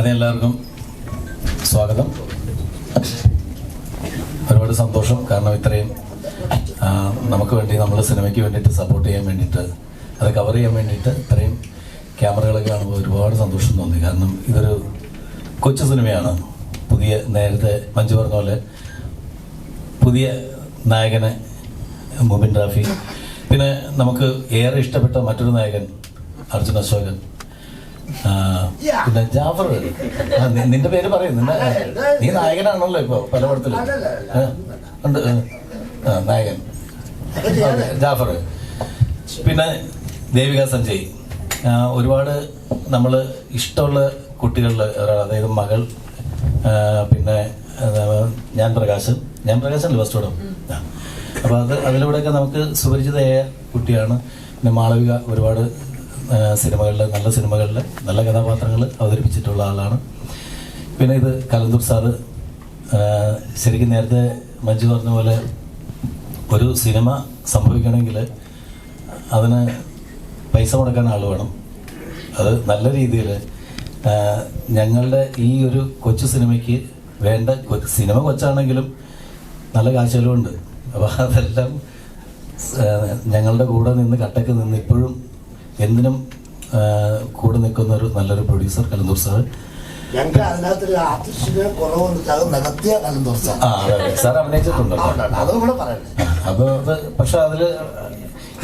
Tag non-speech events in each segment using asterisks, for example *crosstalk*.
ആദ്യം എല്ലാവർക്കും സ്വാഗതം. ഒരുപാട് സന്തോഷം. കാരണം ഇത്രയും നമുക്ക് വേണ്ടി നമ്മുടെ സിനിമയ്ക്ക് വേണ്ടിയിട്ട് സപ്പോർട്ട് ചെയ്യാൻ വേണ്ടിയിട്ട് അത് കവർ ചെയ്യാൻ വേണ്ടിയിട്ട് ഇത്രയും ക്യാമറകളൊക്കെ കാണുമ്പോൾ ഒരുപാട് സന്തോഷം തോന്നി. കാരണം ഇതൊരു കൊച്ചു സിനിമയാണ്. പുതിയ നേരത്തെ മഞ്ജു പറഞ്ഞ പോലെ പുതിയ നായകനെ മുബിൻ റാഫി. പിന്നെ നമുക്ക് ഏറെ ഇഷ്ടപ്പെട്ട മറ്റൊരു നായകൻ അർജുൻ അശോകൻ. പിന്നെ ജാഫർ നിന്റെ പേര് പറയും നിന്റെ നീ നായകനാണല്ലോ ഇപ്പൊ പല പടത്തിലും ആ, ഉണ്ട് നായകൻ. ജാഫർ. പിന്നെ ദേവിക സഞ്ജയ്. ഒരുപാട് നമ്മൾ ഇഷ്ടമുള്ള കുട്ടികളിൽ ഒരാൾ അതായത് മകൾ പിന്നെ ഞാൻ പ്രകാശൻ ഞാൻ പ്രകാശനല്ലേ ഫസ്റ്റ് പടം ആ. അപ്പോൾ അത് അതിലൂടെയൊക്കെ നമുക്ക് സുപരിചിതയായ കുട്ടിയാണ്. പിന്നെ മാളവിക ഒരുപാട് സിനിമകളിൽ നല്ല സിനിമകളിൽ നല്ല കഥാപാത്രങ്ങൾ അവതരിപ്പിച്ചിട്ടുള്ള ആളാണ്. പിന്നെ ഇത് കലന്തൂർ സാറ് ശരിക്കും നേരത്തെ മഞ്ജു പറഞ്ഞ പോലെ ഒരു സിനിമ സംഭവിക്കണമെങ്കിൽ അതിന് പൈസ മുടക്കാൻ ആൾ വേണം. അത് നല്ല രീതിയിൽ ഞങ്ങളുടെ ഈ ഒരു കൊച്ചു സിനിമയ്ക്ക് വേണ്ട സിനിമ കൊച്ചാണെങ്കിലും നല്ല കാശലുണ്ട് അപ്പോൾ അതെല്ലാം ഞങ്ങളുടെ കൂടെ നിന്ന് കട്ടക്ക് നിന്ന് ഇപ്പോഴും എന്തിനും കൂടെ നിൽക്കുന്ന ഒരു നല്ലൊരു പ്രൊഡ്യൂസർ കലന്തൂർ സാർ. ഞങ്ങൾക്ക് അതിനകത്തൊരു ആർട്ടിസ്റ്റിന് കുറവുണ്ട്. അത് നികത്തിയ. സാർ. അഭിനയിച്ചിട്ടുണ്ടല്ലോ. അതും കൂടെ പറയണ്ടേ അപ്പോൾ പക്ഷെ അതിൽ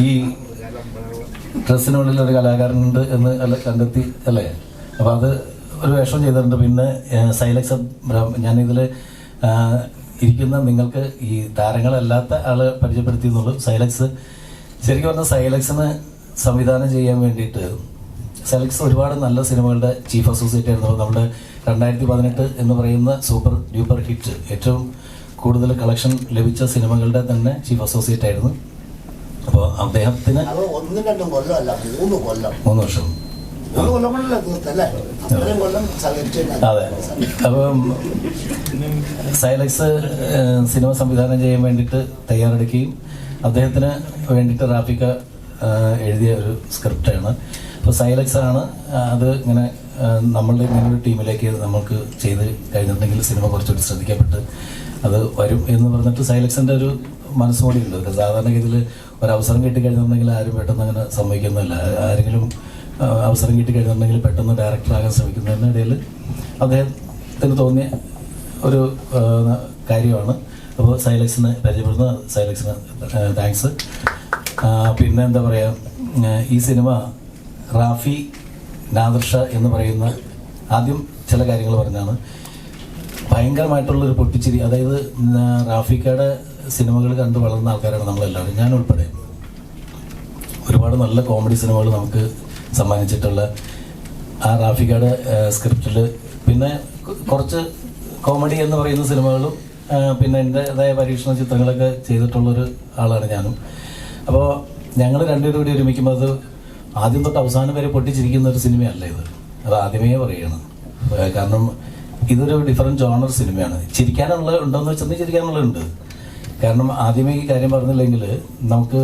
ഈ ഡ്രസ്സിനുള്ളിൽ ഒരു കലാകാരനുണ്ട് എന്ന് കണ്ടെത്തി അല്ലേ? അപ്പൊ അത് ഒരു വേഷം ചെയ്തിട്ടുണ്ട്. പിന്നെ സൈലക്സ് ഞാൻ ഞാനിതിൽ ഇരിക്കുന്ന നിങ്ങൾക്ക് ഈ താരങ്ങളല്ലാത്ത ആൾ പരിചയപ്പെടുത്തിയെന്നുള്ളൂ. സൈലക്സ് ശരിക്കും പറഞ്ഞാൽ സൈലക്സിന് സംവിധാനം ചെയ്യാൻ വേണ്ടിയിട്ട് സെലക്സ് ഒരുപാട് നല്ല സിനിമകളുടെ ചീഫ് അസോസിയേറ്റ് ആയിരുന്നു. നമ്മുടെ രണ്ടായിരത്തി പതിനെട്ട് എന്ന് പറയുന്ന സൂപ്പർ ഡ്യൂപ്പർ ഹിറ്റ് ഏറ്റവും കൂടുതൽ കളക്ഷൻ ലഭിച്ച സിനിമകളുടെ തന്നെ ചീഫ് അസോസിയേറ്റ് ആയിരുന്നു. അപ്പോൾ അദ്ദേഹത്തിന് അത് ഒന്നും രണ്ടും കൊല്ലമല്ല മൂന്ന് കൊല്ലം. മൂന്ന് വർഷം. അതെ. അപ്പം സൈലക്സ് സിനിമ സംവിധാനം ചെയ്യാൻ വേണ്ടിയിട്ട് തയ്യാറെടുക്കുകയും അദ്ദേഹത്തിന് വേണ്ടിയിട്ട് റാഫിക്ക എഴുതിയ ഒരു സ്ക്രിപ്റ്റാണ് അപ്പോൾ സൈലക്സ് ആണ് അത് ഇങ്ങനെ നമ്മളുടെ ഇങ്ങനെ ഒരു ടീമിലേക്ക് നമുക്ക് ചെയ്ത് കഴിഞ്ഞിട്ടുണ്ടെങ്കിൽ സിനിമ കുറച്ചുകൂടി ശ്രദ്ധിക്കപ്പെട്ട് അത് വരും എന്ന് പറഞ്ഞിട്ട് സൈലക്സിന്റെ ഒരു മനസ്സുകൂടി ഉണ്ട് സാധാരണഗതിയിൽ ഒരു അവസരം കിട്ടി കഴിഞ്ഞിട്ടുണ്ടെങ്കിൽ ആരും പെട്ടെന്ന് അങ്ങനെ സംഭവിക്കുന്നില്ല ആരെങ്കിലും അവസരം കിട്ടി കഴിഞ്ഞിട്ടുണ്ടെങ്കിൽ പെട്ടെന്ന് ഡയറക്ടറാകാൻ ശ്രമിക്കുന്നതിന്റെ ഇടയിൽ അദ്ദേഹത്തിന് തോന്നിയ ഒരു കാര്യമാണ്. അപ്പോൾ സൈലക്സിന് പരിചയപ്പെടുന്ന സൈലക്സിന് താങ്ക്സ് പിന്നെ എന്താ പറയുക ഈ സിനിമ റാഫി നാദർഷ എന്ന് പറയുന്ന ആദ്യം ചില കാര്യങ്ങൾ പറഞ്ഞാണ്. ഭയങ്കരമായിട്ടുള്ളൊരു പൊട്ടിച്ചിരി അതായത് റാഫിക്കയുടെ സിനിമകൾ കണ്ട് വളർന്ന ആൾക്കാരാണ് നമ്മളെല്ലാവരും. ഞാൻ ഉൾപ്പെടെ ഒരുപാട് നല്ല കോമഡി സിനിമകൾ നമുക്ക് സമ്മാനിച്ചിട്ടുള്ള ആ റാഫിക്കയുടെ സ്ക്രിപ്റ്റിൽ പിന്നെ കുറച്ച് കോമഡി എന്ന് പറയുന്ന സിനിമകളും പിന്നെ എന്റെതായ പരീക്ഷണ ചിത്രങ്ങളൊക്കെ ചെയ്തിട്ടുള്ളൊരു ആളാണ് ഞാനും. അപ്പോൾ ഞങ്ങൾ രണ്ടുപേരും കൂടി ഒരുമിക്കുമ്പോൾ അത് ആദ്യം തൊട്ട് അവസാനം വരെ പൊട്ടിച്ചിരിക്കുന്ന ഒരു സിനിമയല്ല ഇത്. അത് ആദ്യമേ പറയുകയാണ്. കാരണം ഇതൊരു ഡിഫറെന്റ് ജോണർ സിനിമയാണ്. ചിരിക്കാനുള്ള ഉണ്ടോയെന്ന് വെച്ചാൽ ചിരിക്കാനുള്ളതുണ്ട്. കാരണം ആദ്യമേ ഈ കാര്യം പറഞ്ഞില്ലെങ്കിൽ നമുക്ക്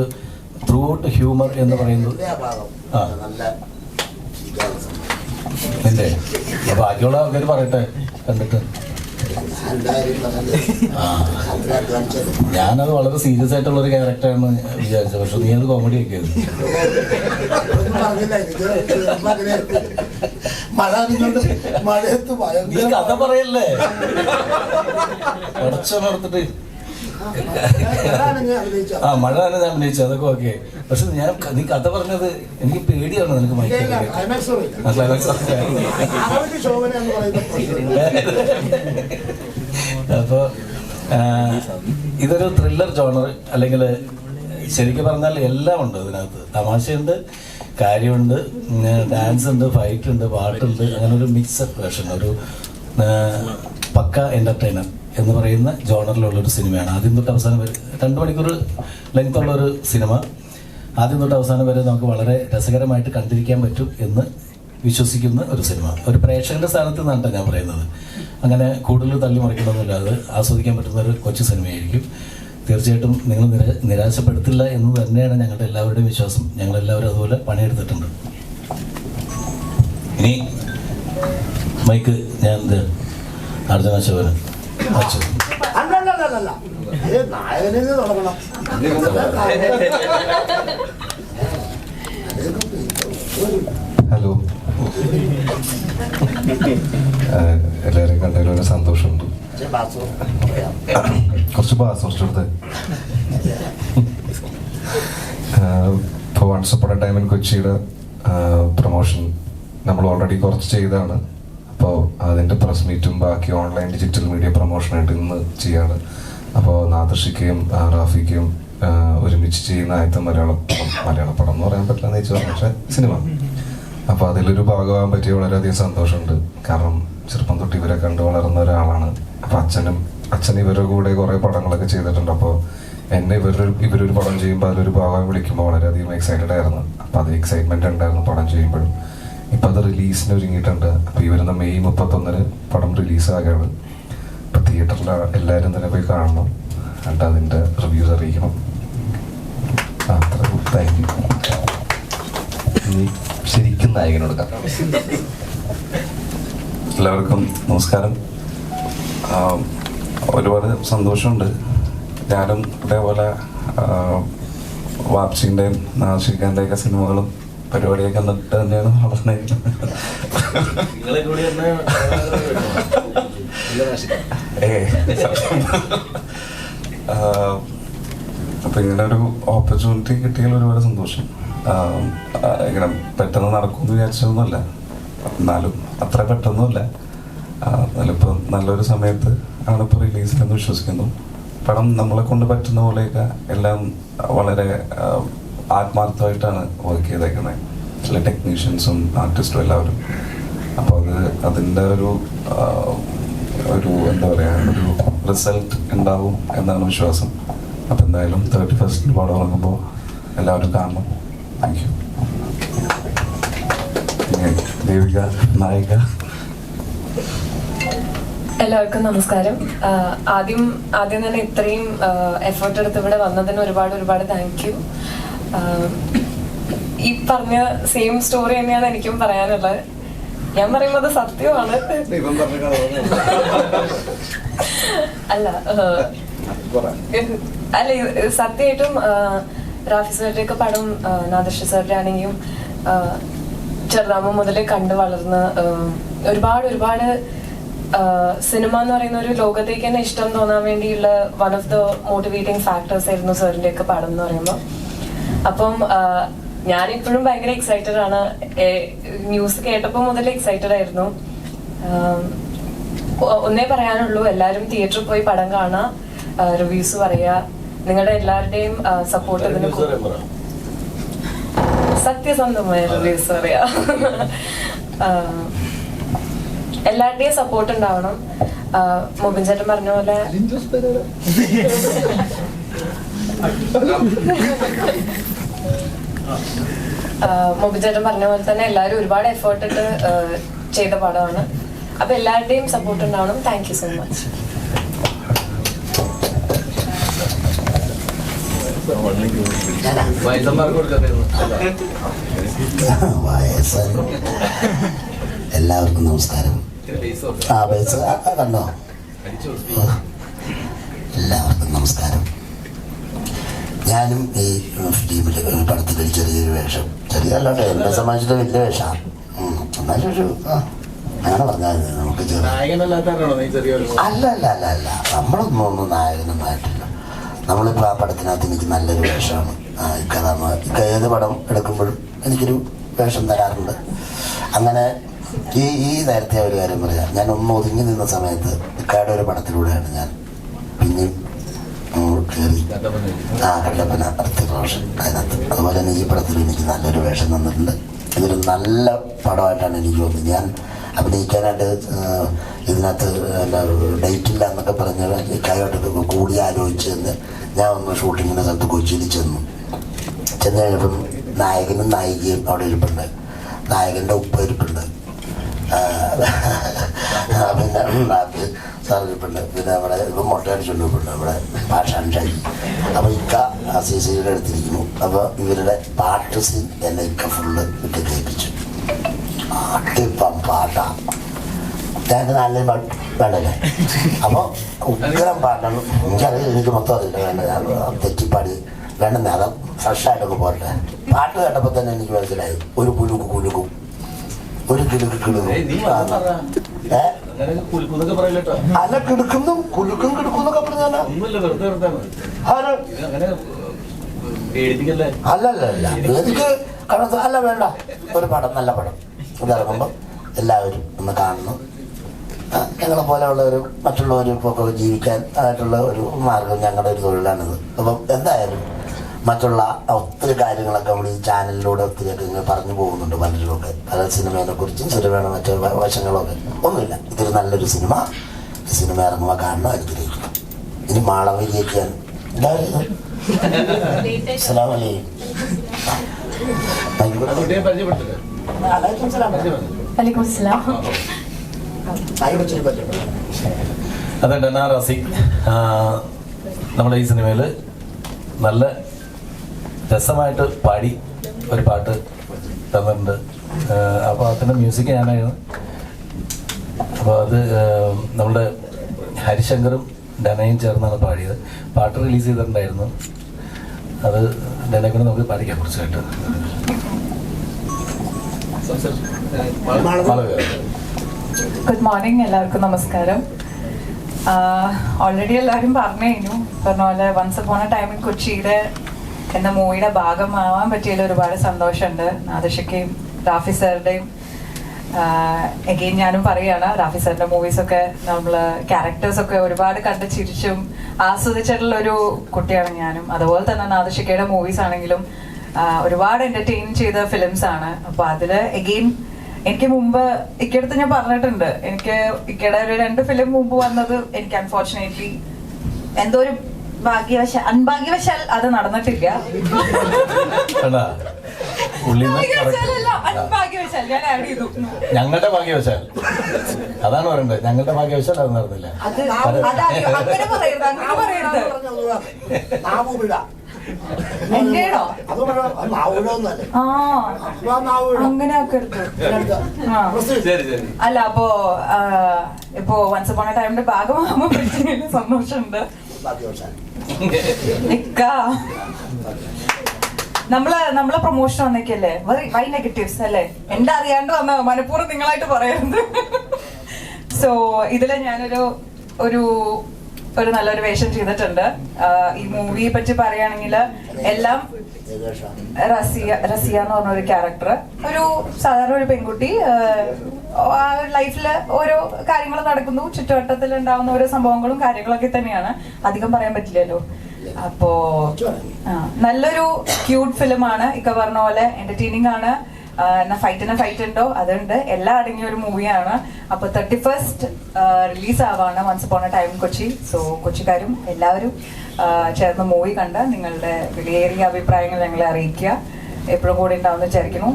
ത്രൂ ഔട്ട് ഹ്യൂമർ എന്ന് പറയുന്നത് ആ. നല്ല അപ്പോൾ ബാക്കിയുള്ള ആൾക്കാർ പറയട്ടെ. കണ്ടിട്ട്. *laughs* ഞാനത് വളരെ സീരിയസ് ആയിട്ടുള്ള ഒരു ക്യാരക്ടറാണ് വിചാരിച്ചത്. പക്ഷെ നീ അത് കോമഡി ഒക്കെ മഴ മഴയത്ത് നീ കഥ പറയല്ലേ? അഭിനയിച്ചത് ആ മഴ തന്നെ ഞാൻ അഭിനയിച്ചു അതൊക്കെ ഓക്കെ പക്ഷെ ഞാൻ നീ കഥ പറഞ്ഞത് എനിക്ക് പേടിയാണ് നിനക്ക് മൈക്ക് *laughs* അപ്പോ ഇതൊരു ത്രില്ലർ ജോണർ അല്ലെങ്കിൽ ശരിക്കും പറഞ്ഞാൽ എല്ലാം ഉണ്ട് ഇതിനകത്ത്. തമാശയുണ്ട് കാര്യമുണ്ട് ഡാൻസ് ഉണ്ട് ഫൈറ്റ് ഉണ്ട് പാട്ടുണ്ട് അങ്ങനെ ഒരു മിക്സഡ് വേർഷൻ ഒരു പക്ക എന്റർടൈനർ എന്ന് പറയുന്ന ജോണറിലുള്ള ഒരു സിനിമയാണ്. ആദ്യം തൊട്ട് അവസാനം വരെ രണ്ട് മണിക്കൂർ ലെങ്ത് ഉള്ള ഒരു സിനിമ. ആദ്യം തൊട്ട് അവസാനം വരെ നമുക്ക് വളരെ രസകരമായിട്ട് കണ്ടിരിക്കാൻ പറ്റും എന്ന് വിശ്വസിക്കുന്ന ഒരു സിനിമ. ഒരു പ്രേക്ഷകന്റെ സ്ഥാനത്ത് നിന്നാണ് ഞാൻ പറയുന്നത്. അങ്ങനെ കൂടുതൽ തള്ളി മറിക്കണമെന്നില്ല. അത് ആസ്വദിക്കാൻ പറ്റുന്ന ഒരു കൊച്ചു സിനിമയായിരിക്കും. തീർച്ചയായിട്ടും നിങ്ങൾ നിര നിരാശപ്പെടുത്തില്ല എന്ന് തന്നെയാണ് ഞങ്ങളുടെ എല്ലാവരുടെയും വിശ്വാസം. ഞങ്ങളെല്ലാവരും അതുപോലെ പണിയെടുത്തിട്ടുണ്ട്. ഇനി മൈക്ക് ഞാൻ അർജുന ശിവരൻ അച്ചു അല്ലല്ലല്ലല്ല *laughs* ഏ നായകനിൽ നിന്ന് തുടങ്ങണം ഹലോ എല്ലാവരെയും കണ്ടതിൽ ഒരു സന്തോഷമുണ്ട്. കുറച്ച് ബാസ് കുറച്ചെടുത്ത് ഇപ്പോൾ വൺസ് അപ്പോൺ ടൈം ഇൻ കൊച്ചിയുടെ പ്രൊമോഷൻ നമ്മൾ ഓൾറെഡി കുറച്ച് ചെയ്താണ് അപ്പോൾ അതിന്റെ പ്രസ് മീറ്റും ബാക്കി ഓൺലൈൻ ഡിജിറ്റൽ മീഡിയ പ്രൊമോഷനായിട്ട് ഇന്ന് ചെയ്യാണ്. അപ്പോൾ നാദർഷിക്കയും റാഫിക്കയും ഒരുമിച്ച് ചെയ്യുന്ന ആദ്യത്തെ മലയാളം മലയാള പടം എന്ന് പറയാൻ പറ്റില്ല എന്ന് വെച്ചാൽ പക്ഷേ സിനിമ അപ്പോൾ അതിലൊരു ഭാഗമാകാൻ പറ്റിയ വളരെയധികം സന്തോഷമുണ്ട്. കാരണം ചെറുപ്പം തൊട്ട് ഇവരെ കണ്ടു വളർന്ന ഒരാളാണ്. അപ്പോൾ അച്ഛനും അച്ഛൻ ഇവരുടെ കൂടെ കുറേ പടങ്ങളൊക്കെ ചെയ്തിട്ടുണ്ട്. അപ്പോൾ എന്നെ ഇവരൊരു ഇവരൊരു പടം ചെയ്യുമ്പോൾ അതിലൊരു ഭാഗം വിളിക്കുമ്പോൾ വളരെയധികം എക്സൈറ്റഡ് ആയിരുന്നു. അപ്പോൾ അത് എക്സൈറ്റ്മെന്റ് ഉണ്ടായിരുന്നു പടം ചെയ്യുമ്പോഴും. ഇപ്പം അത് റിലീസിന് ഒരുങ്ങിയിട്ടുണ്ട്. അപ്പോൾ ഈ വരുന്ന മെയ് മുപ്പത്തൊന്നിന് പടം റിലീസാകാണ് അപ്പോൾ തിയേറ്ററിൽ എല്ലാവരും തന്നെ പോയി കാണണം. എന്നിട്ട് അതിന്റെ റിവ്യൂസ് അറിയിക്കണം. അത്ര താങ്ക് യു ശരിക്കും നായകനോട് എല്ലാവർക്കും നമസ്കാരം. ഒരുപാട് സന്തോഷമുണ്ട്. ഞാനും ഇതേപോലെ വാപ്സിന്റെയും നാഷിഖാന്റെയൊക്കെ സിനിമകളും പരിപാടിയൊക്കെ കണ്ടിട്ട് തന്നെയാണ് അപ്പം ഇങ്ങനെ ഒരു ഓപ്പർച്യൂണിറ്റി കിട്ടിയാൽ ഒരുപാട് സന്തോഷം. ഇങ്ങനെ പെട്ടെന്ന് നടക്കുമെന്ന് വിചാരിച്ചതൊന്നുമല്ല. എന്നാലും അത്ര പെട്ടെന്നുമല്ല എന്നാലിപ്പോ നല്ലൊരു സമയത്ത് ആണ് ഇപ്പോൾ റിലീസ് എന്ന് വിശ്വസിക്കുന്നു. പടം നമ്മളെ കൊണ്ട് പറ്റുന്ന പോലെയൊക്കെ എല്ലാം വളരെ ആത്മാർത്ഥമായിട്ടാണ് വർക്ക് ചെയ്തേക്കുന്നത് ചില ടെക്നീഷ്യൻസും ആർട്ടിസ്റ്റും എല്ലാവരും. അപ്പോൾ അത് അതിന്റെ ഒരു ഒരു എന്താ പറയുക ഒരു റിസൾട്ട് ഉണ്ടാവും എന്നാണ് വിശ്വാസം. അപ്പോൾ എന്തായാലും തേർട്ടി ഫസ്റ്റിന് പടം ഇറങ്ങുമ്പോൾ എല്ലാവരും കാണണം. താങ്ക് യു ദേവിക നായിക. എല്ലാവർക്കും നമസ്കാരം. ആദ്യം ആദ്യം തന്നെ ഇത്രയും എഫേർട്ട് എടുത്ത് ഇവിടെ വന്നതിന് ഒരുപാട് ഒരുപാട് താങ്ക് യു ഈ പറഞ്ഞ സെയിം സ്റ്റോറി തന്നെയാണ് എനിക്കും പറയാനുള്ളത്. ഞാൻ പറയുന്നത് സത്യമാണ്. അല്ല അല്ല സത്യമായിട്ടും റാഫി സാറിന്റെ ഒക്കെ പടം നാദർഷ സാറിന്റെ ആണെങ്കിലും ചെറുതാമ മുതലേ കണ്ടു വളർന്ന് ഒരുപാട് ഒരുപാട് സിനിമ എന്ന് പറയുന്ന ഒരു ലോകത്തേക്ക് തന്നെ ഇഷ്ടം തോന്നാൻ വേണ്ടിയുള്ള one of the motivating factors ആയിരുന്നു സാറിന്റെ ഒക്കെ പടം എന്ന് പറയുമ്പോൾ അപ്പം ഞാനിപ്പോഴും ഭയങ്കര എക്സൈറ്റഡ് ആണ്. ന്യൂസ് കേട്ടപ്പോൾ മുതൽ എക്സൈറ്റഡ് ആയിരുന്നു. ഒന്നേ പറയാനുള്ളൂ എല്ലാവരും തിയേറ്ററിൽ പോയി പടം കാണാ റിവ്യൂസ് പറയാ. നിങ്ങളുടെ എല്ലാവരുടെയും സപ്പോർട്ട് ഇതിന് സത്യസന്ധമായ റിവ്യൂസ് പറയാ. എല്ലാവരുടെയും സപ്പോർട്ട് ഉണ്ടാവണം. മൊബിൻ ചേട്ടൻ പറഞ്ഞ പോലെ *laughs* *laughs* *laughs* ആഹ് മുബിൻ ചേട്ടൻ പറഞ്ഞ പോലെ തന്നെ എല്ലാവരും ഒരുപാട് എഫേർട്ട് ഇട്ട് ചെയ്ത പടമാണ് അപ്പൊ എല്ലാവരുടെയും സപ്പോർട്ട് ഉണ്ടാവണം. താങ്ക് യു സോ മച്ച് എല്ലാവർക്കും നമസ്കാരം. ആ ആ, കണ്ടോ? എല്ലാവർക്കും നമസ്കാരം. ഞാനും ഈ ഫിലിമിൽ പടത്തിൽ ഒരു ചെറിയൊരു വേഷം. ചെറിയല്ലാണ്ട് എന്നെ സംബന്ധിച്ചിട്ട് വലിയ വേഷമാണ്. എന്നാലും ഒരു അങ്ങനെ പറഞ്ഞാൽ. നമുക്ക് അല്ല അല്ല അല്ല അല്ല. നമ്മളൊന്നും ഒന്നും നായകനൊന്നും ആയിട്ടില്ല. നമ്മളിപ്പോൾ ആ പടത്തിനകത്ത് എനിക്ക് നല്ലൊരു വേഷമാണ്. തന്ന ഏത് പടം എടുക്കുമ്പോഴും എനിക്കൊരു വേഷം തരാറുണ്ട്. അങ്ങനെ ഈ ഈ നേരത്തെ ഒരു കാര്യം പറയാം. ഞാൻ ഒന്ന് ഒതുങ്ങി നിന്ന സമയത്ത് ഇക്കയുടെ ഒരു പടത്തിലൂടെയാണ് ഞാൻ പിന്നെയും കയറി ആ കട്ടപ്പന അടുത്ത റോഷൻ അതിനകത്ത് അതുപോലെ തന്നെ ഈ പടത്തിൽ എനിക്ക് നല്ലൊരു വേഷം തന്നിട്ടുണ്ട്. ഇതൊരു നല്ല പടമായിട്ടാണ് എനിക്ക് തോന്നുന്നത്. ഞാൻ അഭിനയിക്കാനായിട്ട് ഇതിനകത്ത് ഡേറ്റ് ഇല്ല എന്നൊക്കെ പറഞ്ഞ് ഇക്കായോട്ടൊക്കെ കൂടി ആലോചിച്ച് ചെന്ന് ഞാൻ ഒന്ന് ഷൂട്ടിങ്ങിന്റെ സ്ഥലത്ത് കൊച്ചിയിൽ ചെന്നു. ചെന്ന് കഴിഞ്ഞപ്പം നായകനും നായികയും അവിടെ ഇരിപ്പുണ്ട്. നായകന്റെ ഉപ്പ ഇരിപ്പുണ്ട്. പിന്നെ നാട്ടിൽ പെണ്ണ് പിന്നെ അവിടെ ഇപ്പം മുട്ട പെണ്ണ് അവിടെ ഇവിടെ ഭാഷാൻ ഷാജി അപ്പോൾ ഇക്ക ആ സി സിയുടെ അടുത്തിരിക്കുന്നു. അപ്പോൾ ഇവരുടെ പാട്ട് സീൻ എന്നെ ഇക്ക ഫുള്ള് ഇട്ട് കേൾപ്പിച്ചു അടിപ്പം പാട്ടാ. ഞങ്ങൾക്ക് നല്ല വേണ്ടല്ലേ അപ്പോൾ ഉഗ്രം പാട്ടാണ്. എനിക്കറിയില്ല എനിക്ക് മൊത്തം അറിയില്ല. വേണ്ട തെറ്റിപ്പാടി. വേണ്ടെന്നേ അതാ ഫ്രഷായിട്ടൊക്കെ പോട്ടെ പാട്ട് കേട്ടപ്പോൾ തന്നെ എനിക്ക് മനസ്സിലായി. ഒരു കുലുക്ക് കുലുക്കും. ഒരു അല്ല കിടക്കുന്നു. കുലുക്കും കിടക്കും എന്നൊക്കെ പറഞ്ഞാൽ ഒന്നുമില്ല വെറുതെ വെറുതെ ആരോ? അങ്ങനെ പേടിപ്പിക്കല്ലേ അല്ലല്ല അല്ല വേണ്ട. ഒരു പടം നല്ല പടം. ഇതിറങ്ങുമ്പോൾ എല്ലാവരും ഒന്ന് കാണണം. ആ, ഞങ്ങളെ പോലെയുള്ളവർ മറ്റുള്ളവർക്കൊക്കെ ജീവിക്കാൻ ആയിട്ടുള്ള ഒരു മാർഗം ഞങ്ങളുടെ ഒരു തൊഴിലാണിത്. അപ്പം എന്തായാലും മറ്റുള്ള ഒത്തിരി കാര്യങ്ങളൊക്കെ നമ്മൾ ഈ ചാനലിലൂടെ ഒത്തിരിയൊക്കെ ഇങ്ങനെ പറഞ്ഞു പോകുന്നുണ്ട് പലരുമൊക്കെ. പല സിനിമയെ കുറിച്ചും സിനിമയുടെ മറ്റു വശങ്ങളൊക്കെ. ഒന്നുമില്ല. ഇതൊരു നല്ലൊരു സിനിമ. ഈ സിനിമ ഇറങ്ങുമ്പോൾ കാണണം അനുഗ്രഹിക്കണം. ഇനി മാളവിലേക്ക് *laughs* അസ്സലാം വലൈക്കും ആയിക്കോട്ടെ. കുട്ടിയെ പരിചയപ്പെടുത്തില്ലേ അലൈക്കും സലാം. വലൈക്കും അസ്സലാം. ആയിക്കോട്ടെ, ശരി, പറ്റും. അതെ ഡെന്നാ റസിക് നമ്മുടെ ഈ സിനിമയിൽ നല്ല രസമായിട്ട് പാടി ഒരു പാട്ട് തന്നിട്ടുണ്ട്. അപ്പോൾ അതിന്റെ മ്യൂസിക് ഞാനായിരുന്നു. അപ്പോൾ അത് നമ്മുടെ ഹരിശങ്കറും ഡനയും ചേർന്നാണ് പാടിയത്. പാട്ട് റിലീസ് ചെയ്തിട്ടുണ്ടായിരുന്നു. അത് ഡനെ കൊണ്ട് നമുക്ക് പാടിക്കാം കുറച്ചായിട്ട്. ഗുഡ് മോർണിംഗ് എല്ലാവർക്കും നമസ്കാരം. ഓൾറെഡി എല്ലാവരും പറഞ്ഞു കഴിഞ്ഞു പറഞ്ഞ പോലെ once upon a time in കൊച്ചിയുടെ എന്ന മൂവിയുടെ ഭാഗമാവാൻ പറ്റിയതിൽ ഒരുപാട് സന്തോഷമുണ്ട്. നാദിഷയ്ക്കും റാഫി സാറുടെയും എഗെയിൻ ഞാനും പറയുകയാണ് റാഫി സാറിന്റെ മൂവീസൊക്കെ നമ്മൾ ക്യാരക്ടേഴ്സൊക്കെ ഒരുപാട് കണ്ട് ചിരിച്ചും ആസ്വദിച്ചിട്ടുള്ള ഒരു കുട്ടിയാണ് ഞാനും. അതുപോലെ തന്നെ നാദശിക്കയുടെ മൂവീസ് ആണെങ്കിലും ഒരുപാട് എന്റർടൈൻ ചെയ്ത ഫിലിംസ് ആണ്. അപ്പൊ അതിൽ എഗെയിൻ എനിക്ക് മുമ്പ് ഇക്കടുത്ത് ഞാൻ പറഞ്ഞിട്ടുണ്ട്. എനിക്ക് ഇക്കയുടെ ഒരു രണ്ട് ഫിലിം മുമ്പ് വന്നത് എനിക്ക് അൺഫോർച്ചുനേറ്റ്ലി എന്തോ ഒരു ഭാഗ്യവശാൽ അൺഭാഗ്യവശാൽ അത് നടന്നിട്ടില്ല. കണ്ടാ? ഉള്ളിന്ന് ഭാഗ്യവശാലല്ല, ഞാൻ ആഡ് ചെയ്തു ഞങ്ങളുടെ ഭാഗ്യവശാൽ. അതാണ് പറയണ്ടത് ഞങ്ങളുടെ ഭാഗ്യവശാൽ അത് നടന്നില്ല. അങ്ങനെ അല്ല അപ്പോ ഇപ്പോ വൺസ് അപ്പോൺ എ ടൈമിന്റെ ഭാഗമാകുമ്പോ സന്തോഷമുണ്ട്. നമ്മൾ നമ്മളെ പ്രൊമോഷൻ വന്നേക്കല്ലേ? വെറി വൈ നെഗറ്റീവ്സ് അല്ലേ? എന്റെ അറിയാണ്ട് വന്ന മനഃപൂർവം നിങ്ങളായിട്ട് പറയുന്നത്. സോ ഇതിൽ ഞാനൊരു ഒരു ഒരു നല്ലൊരു വേഷം ചെയ്തിട്ടുണ്ട്. ഈ മൂവിയെ പറ്റി പറയുകയാണെങ്കിൽ എല്ലാം. റസിയ റസിയ എന്ന് പറഞ്ഞ ഒരു ക്യാരക്ടർ ഒരു സാധാരണ ഒരു പെൺകുട്ടി ലൈഫിൽ ഓരോ കാര്യങ്ങൾ നടക്കുന്നു ചുറ്റുവട്ടത്തിൽ ഉണ്ടാവുന്ന ഓരോ സംഭവങ്ങളും കാര്യങ്ങളൊക്കെ തന്നെയാണ്. അധികം പറയാൻ പറ്റില്ലല്ലോ. അപ്പോ നല്ലൊരു ക്യൂട്ട് ഫിലിമാണ്. ഇക്ക പറഞ്ഞ പോലെ എന്റർടൈനിങ് ആണ്. ഫൈറ്റിന് ഫൈറ്റ് ഉണ്ടോ? അതുണ്ട്. എല്ലാം അടങ്ങിയ ഒരു മൂവിയാണ് അപ്പൊ thirty first release ആവാണ് once upon time Kochi. So കൊച്ചിക്കാരും എല്ലാവരും ചേർന്ന് മൂവി കണ്ട് നിങ്ങളുടെ വിലയേറിയ അഭിപ്രായങ്ങൾ ഞങ്ങളെ അറിയിക്കുക. എപ്പോഴും കൂടി ഉണ്ടാവുന്ന വിചാരിക്കുന്നു.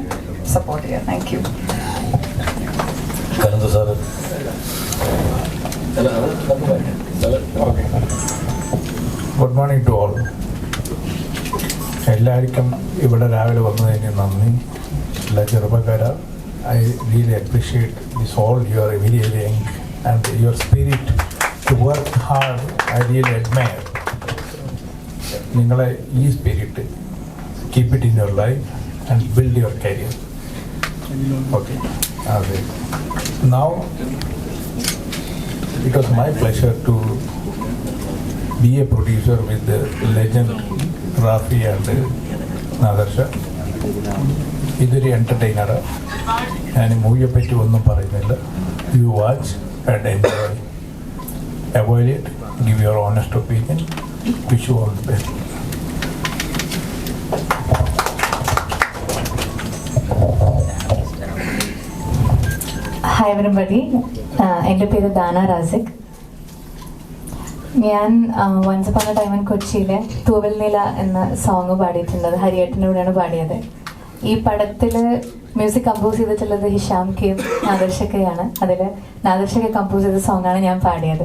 സപ്പോർട്ട് ചെയ്യുക. താങ്ക് എല്ലാവർക്കും ഇവിടെ രാവിലെ വന്നതിന് നന്ദി എല്ലാ ചെറുപ്പക്കാര I really appreciate this all you are very very young and your spirit to work hard I really admire നിങ്ങളെ ഈ spirit keep it in your life and build your career okay അതെ now it was my pleasure to be a producer with the legend Rafi and Nadersha. ഇതൊരു entertainer ഞാൻ മൂവിയെ പറ്റി ഒന്നും പറയുന്നില്ല. You watch and enjoy avoid it give your honest opinion wish all the best hi everybody എന്റെ പേര് ദാന റാസിക് ഞാൻ വൺസ് എ ടൈം ഇൻ കൊച്ചിയിലെ തൂവൽ നില എന്ന സോങ് പാടിയിട്ടുണ്ട്. ഹരിയേട്ടന്റെ കൂടെയാണ് പാടിയത്. ഈ പടത്തിൽ മ്യൂസിക് കമ്പോസ് ചെയ്തിട്ടുള്ളത് ഹിഷാം കെയും നാദർശക്കയാണ്. അതിൽ നാദർശക്ക കമ്പോസ് ചെയ്ത സോങ്ങാണ് ഞാൻ പാടിയത്.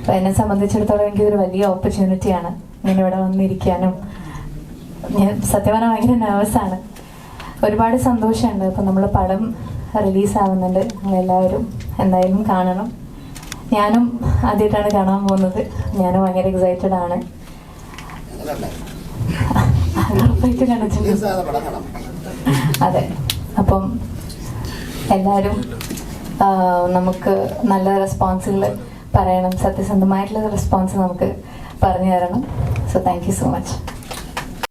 അപ്പം എന്നെ സംബന്ധിച്ചിടത്തോളം എനിക്കിതൊരു വലിയ ഓപ്പർച്യൂണിറ്റിയാണ് ഞാൻ ഇവിടെ വന്നിരിക്കാനും ഞാൻ സത്യം പറഞ്ഞാൽ ഭയങ്കര നെർവസാണ് ഒരുപാട് സന്തോഷമുണ്ട്. അപ്പം നമ്മൾ പടം റിലീസ് ആവുന്നുണ്ട്. നിങ്ങളെല്ലാവരും എന്തായാലും കാണണം. ഞാനും ആദ്യമായിട്ടാണ് കാണാൻ പോകുന്നത്. ഞാനും ഭയങ്കര എക്സൈറ്റഡ് ആണ്. അത് അപ്പം എല്ലാവരും നമുക്ക് നല്ല റെസ്പോൺസുകൾ പറയണം. സത്യസന്ധമായിട്ടുള്ള റെസ്പോൺസ് നമുക്ക് പറഞ്ഞു തരണം. So thank you so much